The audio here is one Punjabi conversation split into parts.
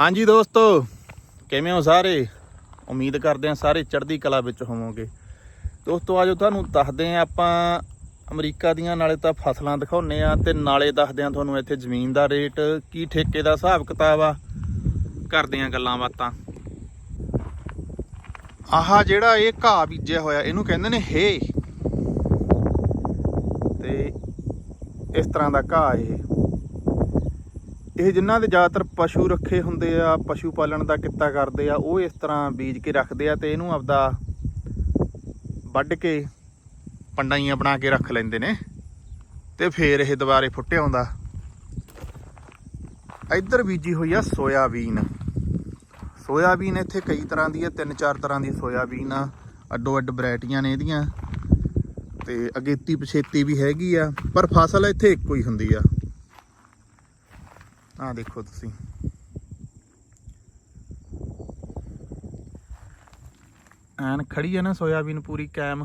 ਹਾਂਜੀ ਦੋਸਤੋ, ਕਿਵੇਂ ਹੋ ਸਾਰੇ? ਉਮੀਦ ਕਰਦੇ ਹਾਂ ਸਾਰੇ ਚੜ੍ਹਦੀ ਕਲਾ ਵਿੱਚ ਹੋਵੋਗੇ। ਦੋਸਤੋ ਆਜੋ ਤੁਹਾਨੂੰ ਦੱਸਦੇ ਹਾਂ ਆਪਾਂ ਅਮਰੀਕਾ ਦੀਆਂ ਨਾਲੇ ਤਾਂ ਫਸਲਾਂ ਦਿਖਾਉਨੇ ਆ ਤੇ ਨਾਲੇ ਦੱਸਦੇ ਹਾਂ ਤੁਹਾਨੂੰ ਇੱਥੇ ਜ਼ਮੀਨ ਦਾ ਰੇਟ, ਕੀ ਠੇਕੇ ਦਾ ਹਿਸਾਬ ਕਿਤਾਬ ਆ। ਕਰਦੇ ਹਾਂ ਗੱਲਾਂ ਬਾਤਾਂ। ਆਹਾ ਜਿਹੜਾ ਇਹ ਘਾਹ ਬੀਜਿਆ ਹੋਇਆ, ਇਹਨੂੰ ਕਹਿੰਦੇ ਨੇ ਹੇ ਤੇ ਇਸ ਤਰ੍ਹਾਂ ਦਾ ਘਾਹ ਇਹ। ਇਹ ਜਿਨ੍ਹਾਂ ਦੇ ਜ਼ਿਆਦਾਤਰ ਪਸ਼ੂ ਰੱਖੇ ਹੁੰਦੇ ਆ, ਪਸ਼ੂ ਪਾਲਣ ਦਾ ਕਿੱਤਾ ਕਰਦੇ ਆ, ਉਹ ਇਸ ਤਰ੍ਹਾਂ ਬੀਜ ਕੇ ਰੱਖਦੇ ਆ ਤੇ ਇਹਨੂੰ ਆਪਦਾ ਵੱਢ ਕੇ ਪੰਡਾਈਆਂ ਬਣਾ ਕੇ ਰੱਖ ਲੈਂਦੇ ਨੇ ਤੇ ਫੇਰ ਇਹ ਦੁਬਾਰੇ ਫੁੱਟਿਆ ਹੁੰਦਾ ਇੱਧਰ ਬੀਜੀ ਹੋਈ ਆ ਸੋਇਆਬੀਨ। ਸੋਇਆਬੀਨ ਇੱਥੇ ਕਈ ਤਰ੍ਹਾਂ ਦੀ ਹੈ ਤਿੰਨ ਚਾਰ ਤਰ੍ਹਾਂ ਦੀ ਸੋਇਆਬੀਨ ਆ, ਅੱਡੋ ਅੱਡ ਵੈਰਾਈਟੀਆਂ ਨੇ ਇਹਦੀਆਂ ਤੇ ਅਗੇਤੀ ਪਛੇਤੀ ਵੀ ਹੈਗੀ ਆ, ਪਰ ਫਸਲ ਇੱਥੇ ਇੱਕੋ ਹੀ ਹੁੰਦੀ ਆ। ਆਹ ਦੇਖੋ ਤੁਸੀਂ। ਐਨ ਖੜੀ ਹੈ ਨਾ ਸੋਇਆਬੀਨ ਪੂਰੀ ਕੈਮ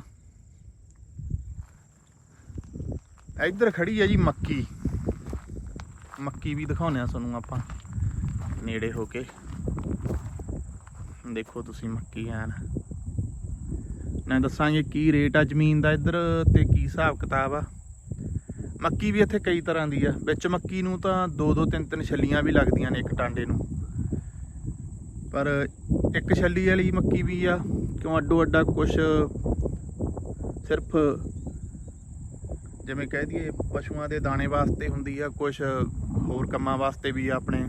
ਇੱਧਰ ਖੜੀ ਹੈ ਜੀ ਮੱਕੀ। ਮੱਕੀ ਵੀ ਦਿਖਾਉਂਦੇ ਆ ਤੁਹਾਨੂੰ ਆਪਾਂ, ਨੇੜੇ ਹੋ ਕੇ। ਦੇਖੋ ਤੁਸੀਂ ਮੱਕੀ ਐਨ। ਨਾ ਦੱਸਾਂਗੇ ਕੀ ਰੇਟ ਆ ਜ਼ਮੀਨ ਦਾ ਇੱਧਰ ਤੇ ਕੀ ਹਿਸਾਬ ਕਿਤਾਬ ਆ। ਮੱਕੀ ਵੀ ਇੱਥੇ ਕਈ ਤਰ੍ਹਾਂ ਦੀ ਆ। ਵਿੱਚ ਮੱਕੀ ਨੂੰ ਤਾਂ ਦੋ ਦੋ ਤਿੰਨ ਤਿੰਨ ਛੱਲੀਆਂ ਵੀ ਲੱਗਦੀਆਂ ਨੇ ਇੱਕ ਟਾਂਡੇ ਨੂੰ। ਪਰ ਇੱਕ ਛੱਲੀ ਵਾਲੀ ਮੱਕੀ ਵੀ ਆ, ਕਿਉਂ ਅੱਡੋ ਅੱਡਾ ਕੁਛ ਸਿਰਫ ਜਿਵੇਂ ਕਹਿ ਦਈਏ ਪਸ਼ੂਆਂ ਦੇ ਦਾਣੇ ਵਾਸਤੇ ਹੁੰਦੀ ਆ, ਕੁਛ ਹੋਰ ਕੰਮਾਂ ਵਾਸਤੇ ਵੀ ਆ ਆਪਣੇ।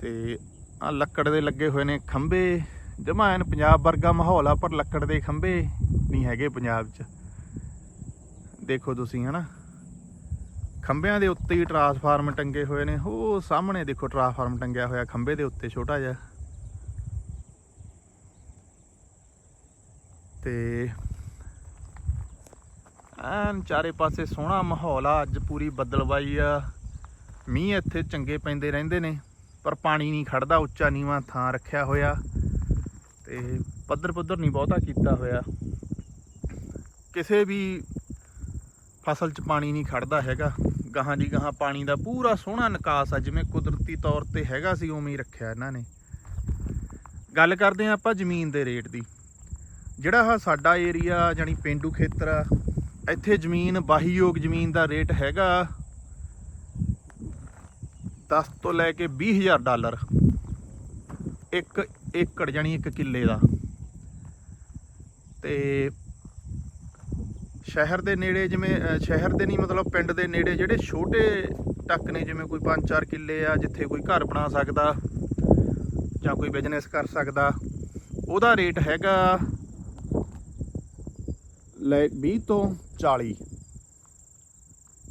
ਤੇ ਆ ਲੱਕੜ ਦੇ ਲੱਗੇ ਹੋਏ ਨੇ ਖੰਭੇ। ਜਮਾ ਐਨ ਪੰਜਾਬ ਵਰਗਾ ਮਾਹੌਲ ਆ, ਪਰ ਲੱਕੜ ਦੇ ਖੰਭੇ ਨਹੀਂ ਹੈਗੇ ਪੰਜਾਬ 'ਚ। ਦੇਖੋ ਤੁਸੀਂ, ਹਨਾ? ਖੰਭਿਆਂ ਦੇ ਉੱਤੇ ਹੀ ਟਰਾਂਸਫਾਰਮ ਟੰਗੇ ਹੋਏ ਨੇ। ਉਹ ਸਾਹਮਣੇ ਦੇਖੋ ਟਰਾਂਸਫਾਰਮ ਟੰਗਿਆ ਹੋਇਆ, ਖੰਭੇ ਦੇ ਉੱਤੇ ਛੋਟਾ ਜਿਹਾ। ਤੇ ਐਨ ਚਾਰੇ ਪਾਸੇ ਸੋਹਣਾ ਮਾਹੌਲ ਆ, ਅੱਜ ਪੂਰੀ ਬੱਦਲਬਾਈ ਆ। ਮੀਂਹ ਇੱਥੇ ਚੰਗੇ ਪੈਂਦੇ ਰਹਿੰਦੇ ਨੇ, ਪਰ ਪਾਣੀ ਨਹੀਂ ਖੜਦਾ, ਉੱਚਾ ਨੀਵਾਂ ਥਾਂ ਰੱਖਿਆ ਹੋਇਆ। ਤੇ ਪੱਧਰ ਪੱਧਰ ਨਹੀਂ ਬਹੁਤਾ ਕੀਤਾ ਹੋਇਆ। ਕਿਸੇ ਵੀ ਫਸਲ 'ਚ ਪਾਣੀ ਨਹੀਂ ਖੜਦਾ ਹੈਗਾ। ਗਾਹਾਂ ਦੀ ਗਾਹਾਂ ਪਾਣੀ ਦਾ ਪੂਰਾ ਸੋਹਣਾ ਨਿਕਾਸ ਆ, ਜਿਵੇਂ ਕੁਦਰਤੀ ਤੌਰ ਤੇ ਹੈਗਾ ਸੀ, ਉਵੇਂ ਹੀ ਰੱਖਿਆ ਇਹਨਾਂ ਨੇ। ਗੱਲ ਕਰਦੇ ਹਾਂ ਆਪਾਂ ਜ਼ਮੀਨ ਦੇ ਰੇਟ ਦੀ। ਜਿਹੜਾ ਆ ਸਾਡਾ ਏਰੀਆ ਜਾਨੀ ਪਿੰਡੂ ਖੇਤਰ ਆ, ਇੱਥੇ ਜ਼ਮੀਨ ਵਾਹੀਯੋਗ ਜ਼ਮੀਨ ਦਾ ਰੇਟ ਹੈਗਾ 10 ਤੋਂ ਲੈ ਕੇ 20000 ਡਾਲਰ। ਇੱਕ ਏਕੜ ਜਾਨੀ ਇੱਕ ਕਿੱਲੇ ਦਾ। ਤੇ ਸ਼ਹਿਰ ਦੇ ਨੇੜੇ ਜਿਵੇਂ ਸ਼ਹਿਰ ਦੇ ਨਹੀਂ, ਮਤਲਬ ਪਿੰਡ ਦੇ ਨੇੜੇ ਜਿਹੜੇ ਛੋਟੇ ਟੱਕ ਨੇ, ਜਿਵੇਂ ਕੋਈ 5-4 ਕਿੱਲੇ ਆ, ਜਿੱਥੇ ਕੋਈ ਘਰ ਬਣਾ ਸਕਦਾ ਜਾਂ ਕੋਈ ਬਿਜ਼ਨਸ ਕਰ ਸਕਦਾ, ਉਹਦਾ ਰੇਟ ਹੈਗਾ ਲੈ 20 ਤੋਂ 40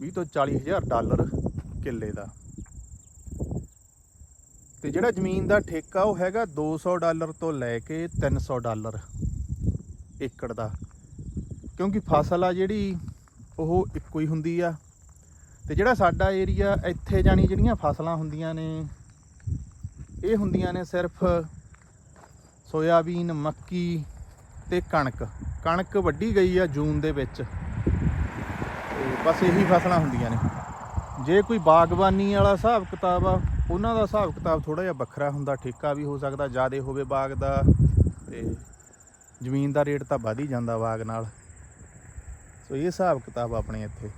20 ਤੋਂ 40 ਹਜ਼ਾਰ ਡਾਲਰ ਕਿੱਲੇ ਦਾ। ਤੇ ਜਿਹੜਾ ਜ਼ਮੀਨ ਦਾ ਠੇਕਾ ਉਹ ਹੈਗਾ 200 ਡਾਲਰ ਤੋਂ ਲੈ ਕੇ 300 ਡਾਲਰ ਏਕੜ ਦਾ। ਕਿਉਂਕਿ ਫਸਲ ਆ ਜਿਹੜੀ, ਉਹ ਇੱਕੋ ਹੀ ਹੁੰਦੀ ਆ। ਤੇ ਜਿਹੜਾ ਸਾਡਾ ਏਰੀਆ ਇੱਥੇ ਜਾਣੀ ਜਿਹੜੀਆਂ ਫਸਲਾਂ ਹੁੰਦੀਆਂ ਨੇ, ਇਹ ਹੁੰਦੀਆਂ ਨੇ ਸਿਰਫ ਸੋਇਆਬੀਨ, ਮੱਕੀ ਤੇ ਕਣਕ। ਕਣਕ ਵੱਢੀ ਗਈ ਆ ਜੂਨ ਦੇ ਵਿੱਚ। ਤੇ ਬਸ ਇਹੀ ਫਸਲਾਂ ਹੁੰਦੀਆਂ ਨੇ। ਜੇ ਕੋਈ ਬਾਗਬਾਨੀ ਵਾਲਾ ਹਿਸਾਬ ਕਿਤਾਬ ਆ, ਉਹਨਾਂ ਦਾ ਹਿਸਾਬ ਕਿਤਾਬ ਥੋੜਾ ਜਿਹਾ ਵੱਖਰਾ ਹੁੰਦਾ। ਠੇਕਾ ਵੀ ਹੋ ਸਕਦਾ, ਜ਼ਿਆਦਾ ਹੋਵੇ ਬਾਗ ਦਾ ਤੇ ਜ਼ਮੀਨ ਦਾ ਰੇਟ ਤਾਂ ਵਧ ਹੀ ਜਾਂਦਾ ਬਾਗ ਨਾਲ। ਸੋ ਇਹ ਹਿਸਾਬ ਕਿਤਾਬ ਆਪਣੇ ਇੱਥੇ।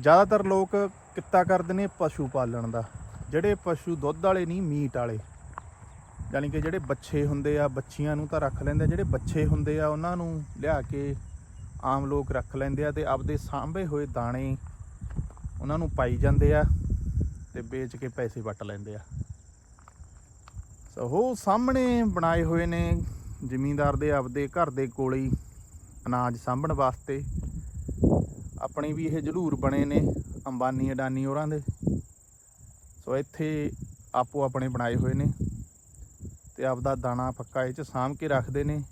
ਜ਼ਿਆਦਾਤਰ ਲੋਕ ਕਿੱਤਾ ਕਰਦੇ ਨੇ ਪਸ਼ੂ ਪਾਲਣ ਦਾ, ਜਿਹੜੇ ਪਸ਼ੂ ਦੁੱਧ ਵਾਲੇ ਨਹੀਂ, ਮੀਟ ਵਾਲੇ। ਯਾਨੀ ਕਿ ਜਿਹੜੇ ਬੱਚੇ ਹੁੰਦੇ ਆ, ਬੱਚੀਆਂ ਨੂੰ ਤਾਂ ਰੱਖ ਲੈਂਦੇ ਜਿਹੜੇ ਬੱਚੇ ਹੁੰਦੇ ਆ, ਉਹਨਾਂ ਨੂੰ ਲਿਆ ਕੇ ਆਮ ਲੋਕ ਰੱਖ ਲੈਂਦੇ ਆ ਤੇ ਆਪਦੇ ਸਾਂਭੇ ਹੋਏ ਦਾਣੇ ਉਹਨਾਂ ਨੂੰ ਪਾਈ ਜਾਂਦੇ ਆ ਤੇ ਵੇਚ ਕੇ ਪੈਸੇ ਵੱਟ ਲੈਂਦੇ ਆ। ਸੋ ਉਹ ਸਾਹਮਣੇ ਬਣਾਏ ਹੋਏ ਨੇ, ਜ਼ਿਮੀਂਦਾਰ ਦੇ ਆਪਦੇ ਘਰ ਦੇ ਕੋਲੇ ਹੀ। ਅਨਾਜ ਸਾਂਭਣ ਵਾਸਤੇ। ਆਪਣੇ ਵੀ ਇਹ ਜਲੂਰ ਬਣੇ ਨੇ ਅੰਬਾਨੀ, ਅਡਾਨੀ ਹੋਰਾਂ ਦੇ। ਸੋ ਇੱਥੇ ਆਪੋ ਆਪਣੇ ਬਣਾਏ ਹੋਏ ਨੇ ਤੇ ਆਪਦਾ ਦਾਣਾ ਪੱਕਾ ਇਹ ਚ ਸਾਂਭ ਕੇ ਰੱਖਦੇ ਨੇ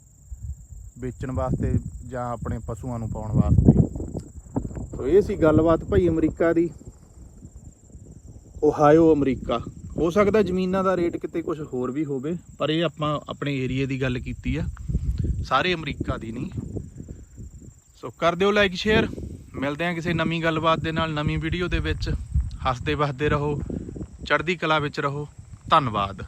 ਵੇਚਣ ਵਾਸਤੇ ਜਾਂ ਆਪਣੇ ਪਸ਼ੂਆਂ ਨੂੰ ਪਾਉਣ ਵਾਸਤੇ। ਸੋ ਇਹ ਸੀ ਗੱਲਬਾਤ ਭਾਈ ਅਮਰੀਕਾ ਦੀ। ਓਹਾਇਓ ਅਮਰੀਕਾ। ਹੋ ਸਕਦਾ ਜ਼ਮੀਨਾਂ ਦਾ ਰੇਟ ਕਿਤੇ ਕੁਝ ਹੋਰ ਵੀ ਹੋਵੇ, ਪਰ ਇਹ ਆਪਾਂ ਆਪਣੇ ਏਰੀਏ ਦੀ ਗੱਲ ਕੀਤੀ ਆ। ਸਾਰੇ ਅਮਰੀਕਾ ਦੀ ਨਹੀਂ। ਸੋ ਕਰ ਦਿਓ ਲਾਈਕ ਸ਼ੇਅਰ ਮਿਲਦੇ ਹਾਂ ਕਿਸੇ ਨਵੀਂ ਗੱਲਬਾਤ ਦੇ ਨਾਲ, ਨਵੀਂ ਵੀਡੀਓ ਦੇ ਵਿੱਚ। ਹੱਸਦੇ ਵਸਦੇ ਰਹੋ। ਚੜ੍ਹਦੀ ਕਲਾ ਵਿੱਚ ਰਹੋ। ਧੰਨਵਾਦ।